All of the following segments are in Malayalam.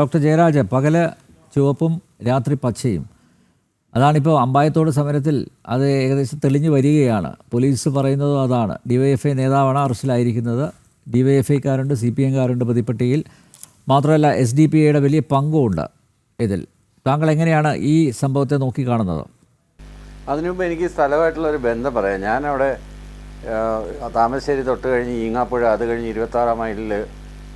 ഡോക്ടർ ജയരാജ് പകൽ ചുവപ്പും രാത്രി പച്ചയും. അതാണിപ്പോൾ അമ്പായത്തോട് സമരത്തിൽ അത് ഏകദേശം തെളിഞ്ഞു വരികയാണ്. പോലീസ് പറയുന്നതും അതാണ്. ഡിവൈഎഫ്ഐ നേതാവാണ് അറസ്റ്റിലായിരിക്കുന്നത്. ഡിവൈഎഫ്ഐക്കാരുണ്ട് സി പി എംകാരുണ്ട് പ്രതിപ്പട്ടിയിൽ മാത്രമല്ല എസ് ഡി പി ഐയുടെ വലിയ പങ്കുമുണ്ട് ഇതിൽ. താങ്കൾ എങ്ങനെയാണ് ഈ സംഭവത്തെ നോക്കി നോക്കിക്കാണുന്നത്? അതിനുമുമ്പ് എനിക്ക് സ്ഥലമായിട്ടുള്ള ഒരു ബന്ധം പറയാം. ഞാനവിടെ താമരശ്ശേരി തൊട്ട് കഴിഞ്ഞ് ഈങ്ങാപ്പുഴ അത് കഴിഞ്ഞ് ഇരുപത്താറാം മൈലിൽ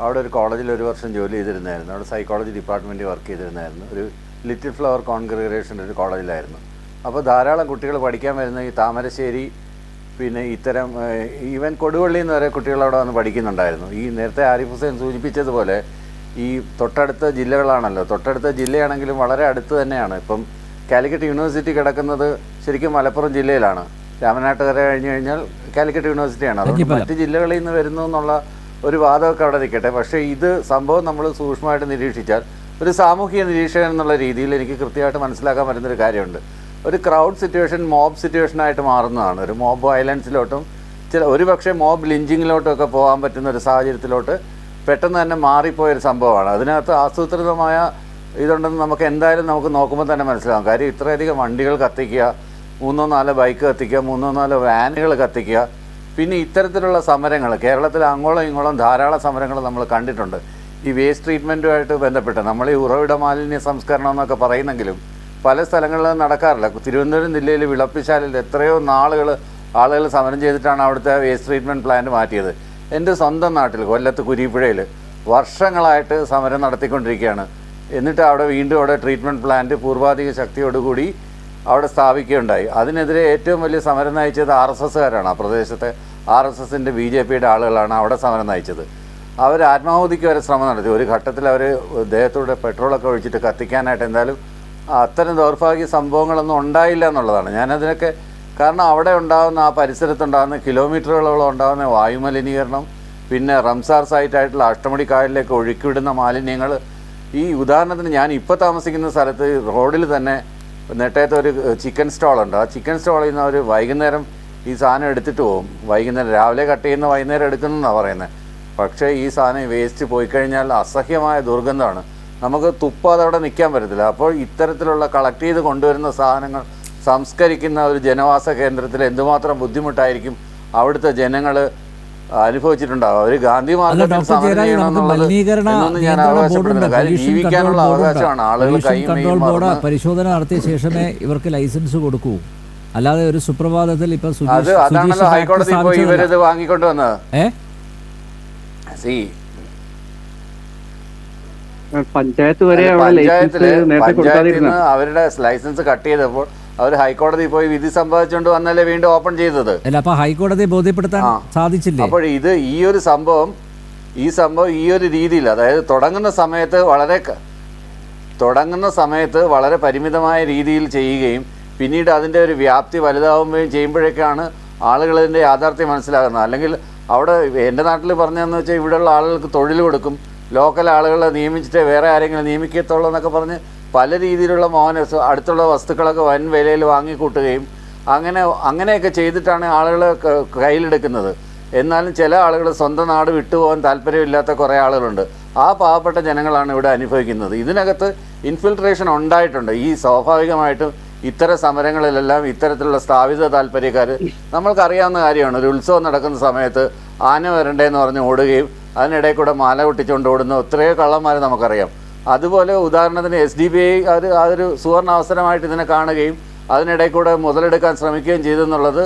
അവിടെ ഒരു കോളേജിൽ ഒരു വർഷം ജോലി ചെയ്തിരുന്നായിരുന്നു. അവിടെ സൈക്കോളജി ഡിപ്പാർട്ട്മെന്റിൽ വർക്ക് ചെയ്തിരുന്നായിരുന്നു. ഒരു ലിറ്റിൽ ഫ്ലവർ കോൺഗ്രിഗേഷൻ ഒരു കോളേജിലായിരുന്നു. അപ്പോൾ ധാരാളം കുട്ടികൾ പഠിക്കാൻ വരുന്ന ഈ താമരശ്ശേരി പിന്നെ ഇത്തരം ഈവൻ കൊടുവള്ളി എന്ന് വരെ കുട്ടികൾ അവിടെ വന്ന് പഠിക്കുന്നുണ്ടായിരുന്നു. ഈ നേരത്തെ ആരിഫ് ഹുസൈൻ സൂചിപ്പിച്ചതുപോലെ ഈ തൊട്ടടുത്ത ജില്ലകളാണല്ലോ. തൊട്ടടുത്ത ജില്ലയാണെങ്കിലും വളരെ അടുത്ത് തന്നെയാണ്. ഇപ്പം കാലിക്കറ്റ് യൂണിവേഴ്സിറ്റി കിടക്കുന്നത് ശരിക്കും മലപ്പുറം ജില്ലയിലാണ്. രാമനാട്ടുകര കഴിഞ്ഞ് കഴിഞ്ഞാൽ കാലിക്കറ്റ് യൂണിവേഴ്സിറ്റിയാണ്. അതുകൊണ്ട് മറ്റ് ജില്ലകളിൽ നിന്ന് വരുന്നു എന്നുള്ള ഒരു വാദമൊക്കെ അവിടെ നിൽക്കട്ടെ. പക്ഷേ ഇത് സംഭവം നമ്മൾ സൂക്ഷ്മമായിട്ട് നിരീക്ഷിച്ചാൽ ഒരു സാമൂഹിക നിരീക്ഷകൻ എന്നുള്ള രീതിയിൽ എനിക്ക് കൃത്യമായിട്ട് മനസ്സിലാക്കാൻ പറ്റുന്നൊരു കാര്യമുണ്ട്. ഒരു ക്രൗഡ് സിറ്റുവേഷൻ മോബ് സിറ്റുവേഷനായിട്ട് മാറുന്നതാണ്. ഒരു മോബ് വയലൻസിലോട്ടും ചില ഒരു പക്ഷേ മോബ് ലിഞ്ചിങ്ങിലോട്ടൊക്കെ പോകാൻ പറ്റുന്ന ഒരു സാഹചര്യത്തിലോട്ട് പെട്ടെന്ന് തന്നെ മാറിപ്പോയൊരു സംഭവമാണ്. അതിനകത്ത് ആസൂത്രിതമായ ഇതുണ്ടെന്ന് നമുക്ക് എന്തായാലും നമുക്ക് നോക്കുമ്പോൾ തന്നെ മനസ്സിലാകും കാര്യം ഇത്രയധികം വണ്ടികൾ കത്തിക്കുക മൂന്നോ നാലോ ബൈക്ക് കത്തിക്കുക മൂന്നോ നാലോ വാനുകൾ കത്തിക്കുക പിന്നെ ഇത്തരത്തിലുള്ള സമരങ്ങൾ കേരളത്തിൽ അങ്ങോളം ഇങ്ങോളം ധാരാളം സമരങ്ങൾ നമ്മൾ കണ്ടിട്ടുണ്ട്. ഈ വേസ്റ്റ് ട്രീറ്റ്മെന്റുമായിട്ട് ബന്ധപ്പെട്ട് നമ്മൾ ഈ ഉറവിട മാലിന്യ സംസ്കരണം എന്നൊക്കെ പറയുന്നെങ്കിലും പല സ്ഥലങ്ങളിലും നടക്കാറില്ല. തിരുവനന്തപുരം ജില്ലയിൽ വിളപ്പിശാലിൽ എത്രയോ നാളുകൾ ആളുകൾ സമരം ചെയ്തിട്ടാണ് അവിടുത്തെ വേസ്റ്റ് ട്രീറ്റ്മെന്റ് പ്ലാന്റ് മാറ്റിയത്. എന്റെ സ്വന്തം നാട്ടിൽ കൊല്ലത്ത് കുരിപ്പുഴയിൽ വർഷങ്ങളായിട്ട് സമരം നടത്തിക്കൊണ്ടിരിക്കുകയാണ്. എന്നിട്ട് അവിടെ വീണ്ടും അവിടെ ട്രീറ്റ്മെന്റ് പ്ലാന്റ് പൂർവാധിക ശക്തിയോടുകൂടി അവിടെ സ്ഥാപിക്കുകയുണ്ടായി. അതിനെതിരെ ഏറ്റവും വലിയ സമരം നയിച്ചത് ആർ എസ് എസ്സുകാരാണ്. ആ പ്രദേശത്തെ ആർ എസ് എസിന്റെ ബി ജെ പിയുടെ ആളുകളാണ് അവിടെ സമരം നയിച്ചത്. അവർ ആത്മാഹുതിക്ക് വരെ ശ്രമം നടത്തി. ഒരു ഘട്ടത്തിൽ അവർ ദേഹത്തൂടെ പെട്രോളൊക്കെ ഒഴിച്ചിട്ട് കത്തിക്കാനായിട്ട് എന്തായാലും അത്തരം ദൗർഭാഗ്യ സംഭവങ്ങളൊന്നും ഉണ്ടായില്ല എന്നുള്ളതാണ്. ഞാനതിനൊക്കെ കാരണം അവിടെ ഉണ്ടാകുന്ന ആ പരിസരത്തുണ്ടാകുന്ന കിലോമീറ്ററുകളോളം ഉണ്ടാകുന്ന വായുമലിനീകരണം പിന്നെ റംസാർ സൈറ്റായിട്ടുള്ള അഷ്ടമുടി കായലിലേക്ക് ഒഴുക്കിവിടുന്ന മാലിന്യങ്ങൾ. ഈ ഉദാഹരണത്തിന് ഞാൻ ഇപ്പോൾ താമസിക്കുന്ന സ്ഥലത്ത് റോഡിൽ തന്നെ നെട്ടയത്ത് ഒരു ചിക്കൻ സ്റ്റോളുണ്ട്. ആ ചിക്കൻ സ്റ്റോളിൽ നിന്ന് അവർ വൈകുന്നേരം ഈ സാധനം എടുത്തിട്ട് പോകും. വൈകുന്നേരം രാവിലെ കട്ട് ചെയ്യുന്ന വൈകുന്നേരം എടുക്കുന്നതെന്നാണ് പറയുന്നത് പക്ഷേ ഈ സാധനം വേസ്റ്റ് പോയി കഴിഞ്ഞാൽ അസഹ്യമായ ദുർഗന്ധമാണ്. നമുക്ക് തുപ്പാതെ അവിടെ നിൽക്കാൻ പറ്റത്തില്ല. അപ്പോൾ ഇത്തരത്തിലുള്ള കളക്ട് ചെയ്ത് കൊണ്ടുവരുന്ന സാധനങ്ങൾ സംസ്കരിക്കുന്ന ഒരു ജനവാസ കേന്ദ്രത്തിൽ എന്തുമാത്രം ബുദ്ധിമുട്ടായിരിക്കും അവിടുത്തെ ജനങ്ങൾ അനുഭവിച്ചിട്ടുണ്ടാവും. അവർ ഗാന്ധി പരിശോധന നടത്തിയ ശേഷമേ ഇവർക്ക് ലൈസൻസ് കൊടുക്കൂ. അല്ലാതെ ഒരു സുപ്രഭാതത്തിൽ ഇപ്പൊ ഹൈക്കോടതി പോയി. ഇവരിത് വാങ്ങിക്കൊണ്ട് വന്നത്. സി. പഞ്ചായത്ത് വരെ പഞ്ചായത്തിൽ പഞ്ചായത്തിന് പഞ്ചായത്തിൽ അവരുടെ ലൈസൻസ് കട്ട് ചെയ്തപ്പോൾ അവർ ഹൈക്കോടതി പോയി വിധി സമ്പാദിച്ചുകൊണ്ട് വന്നല്ലേ വീണ്ടും ഓപ്പൺ ചെയ്തത്. അല്ല അപ്പൊ ഹൈക്കോടതിയെ ബോധ്യപ്പെടുത്താൻ സാധിച്ചില്ല സാധിച്ചില്ലേ? അപ്പോൾ ഇത് ഈ ഒരു സംഭവം ഈ സംഭവം ഈ ഒരു രീതിയിൽ അതായത് തുടങ്ങുന്ന സമയത്ത് വളരെ തുടങ്ങുന്ന സമയത്ത് വളരെ പരിമിതമായ രീതിയിൽ ചെയ്യുകയും പിന്നീട് അതിന്റെ ഒരു വ്യാപ്തി വലുതാവുകയും ചെയ്യുമ്പോഴേക്കാണ് ആളുകൾ ഇതിന്റെ യാഥാർത്ഥ്യം മനസ്സിലാകുന്നത്. അല്ലെങ്കിൽ അവിടെ എന്റെ നാട്ടിൽ പറഞ്ഞതെന്ന് വെച്ചാൽ ഇവിടെയുള്ള ആളുകൾക്ക് തൊഴിൽ കൊടുക്കും. ലോക്കൽ ആളുകളെ നിയമിച്ചിട്ട് വേറെ ആരെങ്കിലും നിയമിക്കത്തുള്ളൂ എന്നൊക്കെ പറഞ്ഞ് പല രീതിയിലുള്ള മോഹന അടുത്തുള്ള വസ്തുക്കളൊക്കെ വൻ വിലയിൽ വാങ്ങിക്കൂട്ടുകയും അങ്ങനെ അങ്ങനെയൊക്കെ ചെയ്തിട്ടാണ് ആളുകൾ കയ്യിലെടുക്കുന്നത്. എന്നാലും ചില ആളുകൾ സ്വന്തം നാട് വിട്ടുപോകാൻ താല്പര്യമില്ലാത്ത കുറേ ആളുകളുണ്ട്. ആ പാവപ്പെട്ട ജനങ്ങളാണ് ഇവിടെ അനുഭവിക്കുന്നത്. ഇതിനകത്ത് ഇൻഫിൽട്രേഷൻ ഉണ്ടായിട്ടുണ്ട്. ഈ സ്വാഭാവികമായിട്ടും ഇത്തരം സമരങ്ങളിലെല്ലാം ഇത്തരത്തിലുള്ള സ്ഥാപിത താല്പര്യക്കാർ നമ്മൾക്കറിയാവുന്ന കാര്യമാണ്. ഒരു ഉത്സവം നടക്കുന്ന സമയത്ത് ആന വരണ്ടേന്ന് പറഞ്ഞ് ഓടുകയും അതിനിടയിൽ കൂടെ മാല പൊട്ടിച്ചുകൊണ്ട് ഓടുന്ന എത്രയോ കള്ളന്മാർ നമുക്കറിയാം. അതുപോലെ ഉദാഹരണത്തിന് എസ് ഡി ബി ഐ അത് അതൊരു സുവർണ അവസരമായിട്ട് ഇതിനെ കാണുകയും അതിനിടയിൽ കൂടെ മുതലെടുക്കാൻ ശ്രമിക്കുകയും ചെയ്തെന്നുള്ളത്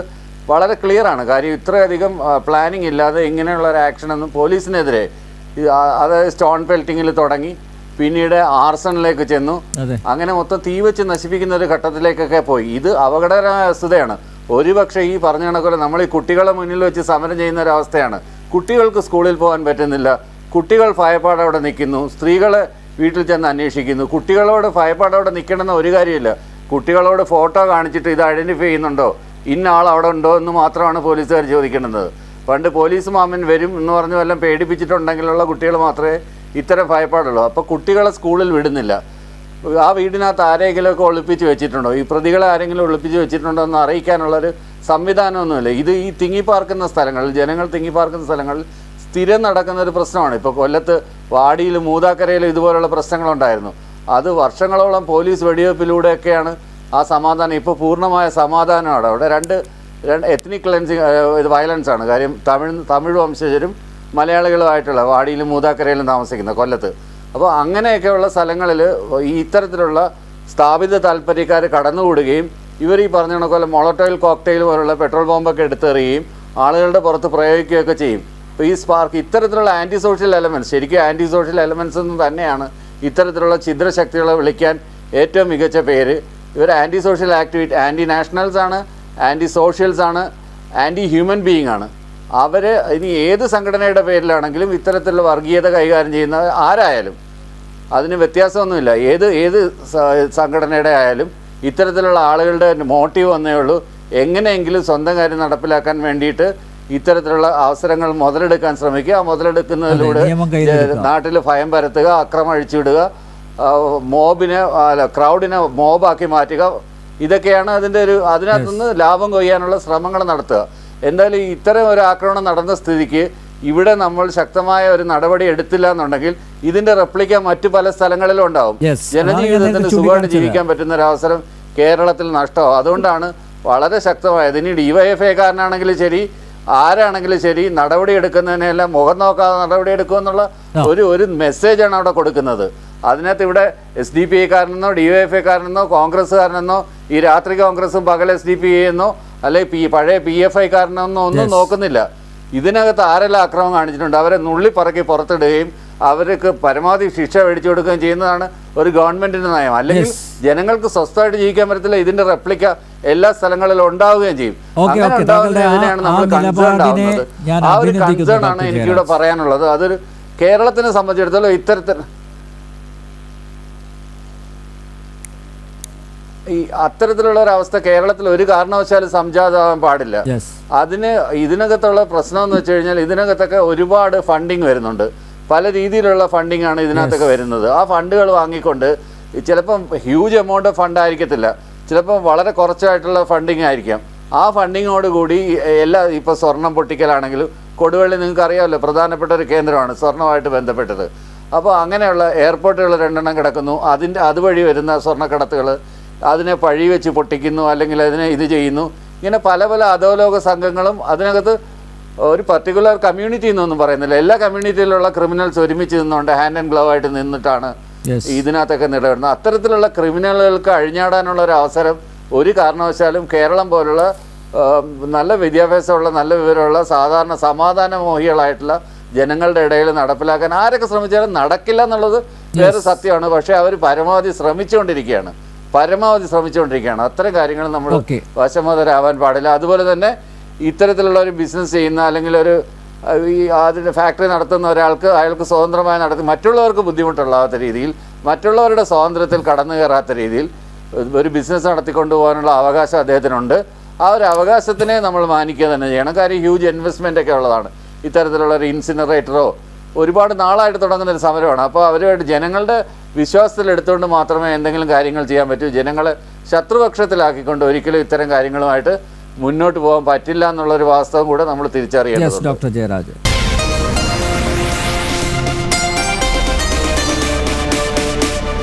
വളരെ ക്ലിയറാണ് കാര്യം ഇത്രയധികം പ്ലാനിങ് ഇല്ലാതെ ഇങ്ങനെയുള്ള ഒരു ആക്ഷനൊന്നും പോലീസിനെതിരെ ഈ ആ- അതായത് സ്റ്റോൺ പെൽറ്റിങ്ങിൽ തുടങ്ങി പിന്നീട് ആർസണിലേക്ക് ചെന്നു. അങ്ങനെ മൊത്തം തീ വെച്ച് നശിപ്പിക്കുന്ന ഒരു ഘട്ടത്തിലേക്കൊക്കെ പോയി. ഇത് അപകടകരമായ വസ്തുതയാണ് ഒരുപക്ഷെ ഈ പറഞ്ഞ കണക്കുപോലെ നമ്മൾ ഈ കുട്ടികളെ മുന്നിൽ വെച്ച് സമരം ചെയ്യുന്ന ഒരു അവസ്ഥയാണ്. കുട്ടികൾക്ക് സ്കൂളിൽ പോകാൻ പറ്റുന്നില്ല. കുട്ടികൾ ഭയപ്പാട് അവിടെ നിൽക്കുന്നു. സ്ത്രീകളെ വീട്ടിൽ ചെന്ന് അന്വേഷിക്കുന്നു. കുട്ടികളോട് ഭയപ്പാടോടെ നിൽക്കണമെന്ന ഒരു കാര്യമില്ല. കുട്ടികളോട് ഫോട്ടോ കാണിച്ചിട്ട് ഇത് ഐഡന്റിഫൈ ചെയ്യുന്നുണ്ടോ? ഇന്ന ആൾ അവിടെ ഉണ്ടോ എന്ന് മാത്രമാണ് പോലീസുകാർ ചോദിക്കേണ്ടത്. പണ്ട് പോലീസ് മാമൻ വരും എന്ന് പറഞ്ഞ് വല്ലതും പേടിപ്പിച്ചിട്ടുണ്ടെങ്കിലുള്ള കുട്ടികൾ മാത്രമേ ഇത്തരം ഭയപ്പാടുള്ളൂ. അപ്പോൾ കുട്ടികളെ സ്കൂളിൽ വിടുന്നില്ല. ആ വീടിനകത്ത് ആരെങ്കിലുമൊക്കെ ഒളിപ്പിച്ച് വെച്ചിട്ടുണ്ടോ? ഈ പ്രതികളെ ആരെങ്കിലും ഒളിപ്പിച്ച് വെച്ചിട്ടുണ്ടോ എന്ന് അറിയിക്കാനുള്ളൊരു സംവിധാനമൊന്നുമില്ല. ഇത് ഈ തിങ്ങിപ്പാർക്കുന്ന സ്ഥലങ്ങളിൽ ജനങ്ങൾ തിങ്ങിപ്പാർക്കുന്ന സ്ഥലങ്ങളിൽ സ്ഥിരം നടക്കുന്ന ഒരു പ്രശ്നമാണ്. ഇപ്പോൾ കൊല്ലത്ത് വാടിയിലും മൂതാക്കരയിലും ഇതുപോലുള്ള പ്രശ്നങ്ങളുണ്ടായിരുന്നു. അത് വർഷങ്ങളോളം പോലീസ് വെടിവെപ്പിലൂടെയൊക്കെയാണ് ആ സമാധാനം ഇപ്പോൾ പൂർണമായ സമാധാനമാണ്. അവിടെ രണ്ട് രണ്ട് എത്നിക് ക്ലെൻസിങ് ഇത് വയലൻസ് ആണ്. കാര്യം തമിഴ് തമിഴ് വംശജരും മലയാളികളുമായിട്ടുള്ള വാടിയിലും മൂതാക്കരയിലും താമസിക്കുന്ന കൊല്ലത്ത്. അപ്പോൾ അങ്ങനെയൊക്കെയുള്ള സ്ഥലങ്ങളിൽ ഈ ഇത്തരത്തിലുള്ള സ്ഥാപിത താല്പര്യക്കാർ കടന്നുകൂടുകയും ഇവർ ഈ പറഞ്ഞ കണക്കോലെ മൊളട്ടോയിൽ കോക്ടെയിൽ പോലുള്ള പെട്രോൾ ബോംബൊക്കെ എടുത്തെറിയുകയും ആളുകളുടെ പുറത്ത് പ്രയോഗിക്കുകയൊക്കെ ചെയ്യും. അപ്പോൾ ഈ സ്പാർക്ക് ഇത്തരത്തിലുള്ള ആന്റി സോഷ്യൽ എലമെൻസ് ശരിക്കും ആന്റി സോഷ്യൽ എലമെൻസ് എന്ന് തന്നെയാണ് ഇത്തരത്തിലുള്ള ഛിദ്രശക്തികളെ വിളിക്കാൻ ഏറ്റവും മികച്ച പേര്. ഇവർ anti social activity anti nationals ആണ് ആന്റി സോഷ്യൽസ് ആണ് ആന്റി ഹ്യൂമൻ ബീയിങ് ആണ്. അവർ ഇനി ഏത് സംഘടനയുടെ പേരിലാണെങ്കിലും ഇത്തരത്തിലുള്ള വർഗീയത കൈകാര്യം ചെയ്യുന്ന ആരായാലും. അതിന് വ്യത്യാസമൊന്നുമില്ല. ഏത് ഏത് സംഘടനയുടെ ആയാലും ഇത്തരത്തിലുള്ള ആളുകളുടെ മോട്ടീവ് വന്നേ ഉള്ളൂ. എങ്ങനെയെങ്കിലും സ്വന്തം കാര്യം നടപ്പിലാക്കാൻ വേണ്ടിയിട്ട് ഇത്തരത്തിലുള്ള അവസരങ്ങൾ മുതലെടുക്കാൻ ശ്രമിക്കുക. മുതലെടുക്കുന്നതിലൂടെ. നാട്ടിൽ ഭയം പരത്തുക അക്രമം അഴിച്ചുവിടുക മോബിനെ അല്ല ക്രൗഡിനെ മോബാക്കി മാറ്റുക. ഇതൊക്കെയാണ് അതിന്റെ ഒരു അതിനകത്തുനിന്ന് ലാഭം കൊയ്യാനുള്ള ശ്രമങ്ങൾ നടത്തുക. എന്തായാലും ഇത്തരം ഒരു ആക്രമണം നടന്ന സ്ഥിതിക്ക് ഇവിടെ നമ്മൾ ശക്തമായ ഒരു നടപടി എടുത്തില്ല എന്നുണ്ടെങ്കിൽ ഇതിന്റെ റെപ്ലിക്ക മറ്റു പല സ്ഥലങ്ങളിലും ഉണ്ടാവും. ജനജീവിതത്തിന് സുഖമായിട്ട് ജീവിക്കാൻ പറ്റുന്ന ഒരു അവസരം കേരളത്തിൽ നഷ്ടമാവും. അതുകൊണ്ടാണ് വളരെ ശക്തമായത്. ഇനി ഡിവൈഎഫ്ഐക്കാരനാണെങ്കിലും ശരി ആരാണെങ്കിലും ശരി നടപടി എടുക്കുന്നതിനെല്ലാം മുഖം നോക്കാതെ നടപടി എടുക്കുമെന്നുള്ള. ഒരു ഒരു മെസ്സേജാണ് അവിടെ കൊടുക്കുന്നത്. അതിനകത്ത് ഇവിടെ എസ് ഡി പി ഐക്കാരനെന്നോ ഡി വൈ എഫ് ഐക്കാരനെന്നോ കോൺഗ്രസ്സുകാരനെന്നോ ഈ രാത്രി കോൺഗ്രസും പകൽ എസ് ഡി പി എന്നോ അല്ലെങ്കിൽ പി പഴയ പി എഫ് ഐക്കാരനെന്നോ ഒന്നും നോക്കുന്നില്ല. ഇതിനകത്ത് ആരെല്ലാം അക്രമം കാണിച്ചിട്ടുണ്ട്? അവരെ നുള്ളിപ്പറക്കി പുറത്തിടുകയും അവർക്ക് പരമാവധി ശിക്ഷ മേടിച്ചു കൊടുക്കുകയും ചെയ്യുന്നതാണ് ഒരു ഗവൺമെന്റിന്റെ നയം. അല്ലെങ്കിൽ ജനങ്ങൾക്ക് സ്വസ്ഥമായിട്ട് ജീവിക്കാൻ പറ്റത്തില്ല. ഇതിന്റെ റെപ്ലിക്ക എല്ലാ സ്ഥലങ്ങളിലും ഉണ്ടാവുകയും ചെയ്യും. അങ്ങനെ ഉണ്ടാവുന്നതിനെയാണ് നമ്മൾ കൺസേൺ ആവുന്നത്. ആ ഒരു കൺസേൺ ആണ് എനിക്കിവിടെ പറയാനുള്ളത്. അതൊരു കേരളത്തിനെ സംബന്ധിച്ചിടത്തോളം ഇത്തരത്തിൽ ഈ അത്തരത്തിലുള്ള ഒരു അവസ്ഥ കേരളത്തിൽ ഒരു കാരണവശാലും സംജാതാവാൻ പാടില്ല. അതിന് ഇതിനകത്തുള്ള പ്രശ്നം എന്ന് വെച്ച് കഴിഞ്ഞാൽ ഇതിനകത്തൊക്കെ ഒരുപാട് ഫണ്ടിങ് വരുന്നുണ്ട്. പല രീതിയിലുള്ള ഫണ്ടിങ് ആണ് ഇതിനകത്തൊക്കെ വരുന്നത്. ആ ഫണ്ടുകൾ വാങ്ങിക്കൊണ്ട് ചിലപ്പം ഹ്യൂജ് എമൗണ്ട് ഓഫ് ഫണ്ട് ആയിരിക്കത്തില്ല. ചിലപ്പം വളരെ കുറച്ചായിട്ടുള്ള ഫണ്ടിങ് ആയിരിക്കാം. ആ ഫണ്ടിങ്ങോട് കൂടി എല്ലാ ഇപ്പോൾ സ്വർണം പൊട്ടിക്കലാണെങ്കിലും കൊടുവള്ളി നിങ്ങൾക്ക് അറിയാമല്ലോ പ്രധാനപ്പെട്ട ഒരു കേന്ദ്രമാണ് സ്വർണമായിട്ട് ബന്ധപ്പെട്ടത്. അപ്പോൾ അങ്ങനെയുള്ള എയർപോർട്ടുകൾ രണ്ടെണ്ണം കിടക്കുന്നു. അതിന്റെ അതുവഴി വരുന്ന സ്വർണക്കടത്തുകൾ അതിനെ പഴി വെച്ച് പൊട്ടിക്കുന്നു അല്ലെങ്കിൽ അതിനെ ഇത് ചെയ്യുന്നു. ഇങ്ങനെ പല പല അധോലോക സംഘങ്ങളും അതിനകത്ത് ഒരു പർട്ടിക്കുലർ കമ്മ്യൂണിറ്റി എന്നൊന്നും പറയുന്നില്ല. എല്ലാ കമ്മ്യൂണിറ്റിയിലുള്ള ക്രിമിനൽസ് ഒരുമിച്ച് നിന്നുകൊണ്ട് ഹാൻഡ് ആൻഡ് ഗ്ലൗ ആയിട്ട് നിന്നിട്ടാണ് ഇതിനകത്തൊക്കെ നിലവിടുന്നത് അത്തരത്തിലുള്ള ക്രിമിനലുകൾക്ക് അഴിഞ്ഞാടാനുള്ള ഒരു അവസരം ഒരു കാരണവശാലും കേരളം പോലുള്ള നല്ല വിദ്യാഭ്യാസമുള്ള നല്ല വിവരമുള്ള സാധാരണ സമാധാനമോഹികളായിട്ടുള്ള ജനങ്ങളുടെ ഇടയിൽ നടപ്പിലാക്കാൻ ആരൊക്കെ ശ്രമിച്ചാലും നടക്കില്ല എന്നുള്ളത് വേറെ സത്യമാണ്. പക്ഷേ അവർ പരമാവധി ശ്രമിച്ചുകൊണ്ടിരിക്കുകയാണ്. പരമാവധി ശ്രമിച്ചുകൊണ്ടിരിക്കുകയാണ്. അത്തരം കാര്യങ്ങൾ നമ്മൾ വശമോദരാവാൻ വശമതരാവാൻ പാടില്ല. അതുപോലെ തന്നെ ഇത്തരത്തിലുള്ള ഒരു ബിസിനസ് ചെയ്യുന്ന അല്ലെങ്കിൽ ഒരു ഈ അതിന്റെ ഫാക്ടറി നടത്തുന്ന ഒരാൾക്ക് അയാൾക്ക് സ്വതന്ത്രമായി നടത്തി മറ്റുള്ളവർക്ക് ബുദ്ധിമുട്ടുള്ളാത്ത രീതിയിൽ മറ്റുള്ളവരുടെ സ്വാതന്ത്ര്യത്തിൽ കടന്നു കയറാത്ത രീതിയിൽ ഒരു ബിസിനസ് നടത്തിക്കൊണ്ടു പോകാനുള്ള അവകാശം അദ്ദേഹത്തിനുണ്ട്. ആ ഒരു അവകാശത്തിനെ നമ്മൾ മാനിക്കുക തന്നെ ചെയ്യണം. കാര്യം ഹ്യൂജ് ഇൻവെസ്റ്റ്മെന്റ് ഒക്കെ ഉള്ളതാണ്. ഇത്തരത്തിലുള്ള ഒരു ഇൻസിനറേറ്ററോ ഒരുപാട് നാളായിട്ട് തുടങ്ങുന്ന ഒരു സമരമാണ്. അപ്പോൾ അവരുമായിട്ട് ജനങ്ങളുടെ വിശ്വാസത്തിൽ എടുത്തുകൊണ്ട് മാത്രമേ എന്തെങ്കിലും കാര്യങ്ങൾ ചെയ്യാൻ പറ്റൂ. ജനങ്ങളെ ശത്രുപക്ഷത്തിലാക്കിക്കൊണ്ട് ഒരിക്കലും ഇത്തരം കാര്യങ്ങളുമായിട്ട് മുന്നോട്ട് പോകാൻ പറ്റില്ല എന്നുള്ളൊരു വാസ്തവം കൂടെ നമ്മൾ യെസ് ഡോക്ടർ ജയരാജ്